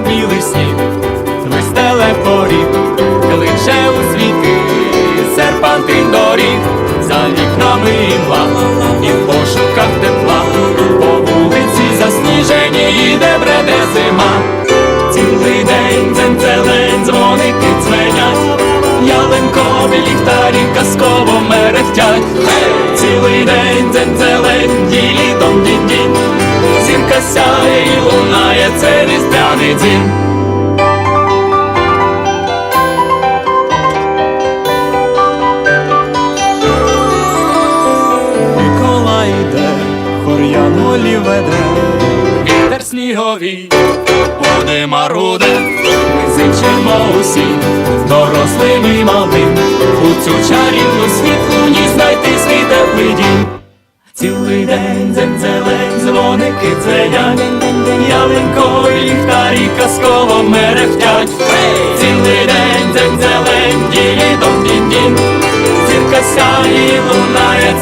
білий сніг, вистеле поріг, кличе у світи, серпантин доріг, за вікнами імла, і в пошуках тепла, по вулиці засніжені, де бреде зима. Цілий день дзень-зелень, дзвоники дзвенять, ялинкові ліхтарі казково мерехтять. Цілий день дзень-зелень, ділі дом дінь Зірка сяє і лунає, це дзвін. Микола йде, хор'янолі веде, вітер сніговий, буде маруде, ми зичимо усі, дорослим і малим, у цю чарівну світлу ніч знайти свій теплий дім. Цілий день дзень-зелень, дзвоники дзвенять, казково мерехтять. Цілий день дзень-зелень, ділі дом дін дінь Зірка сяє лунає, день.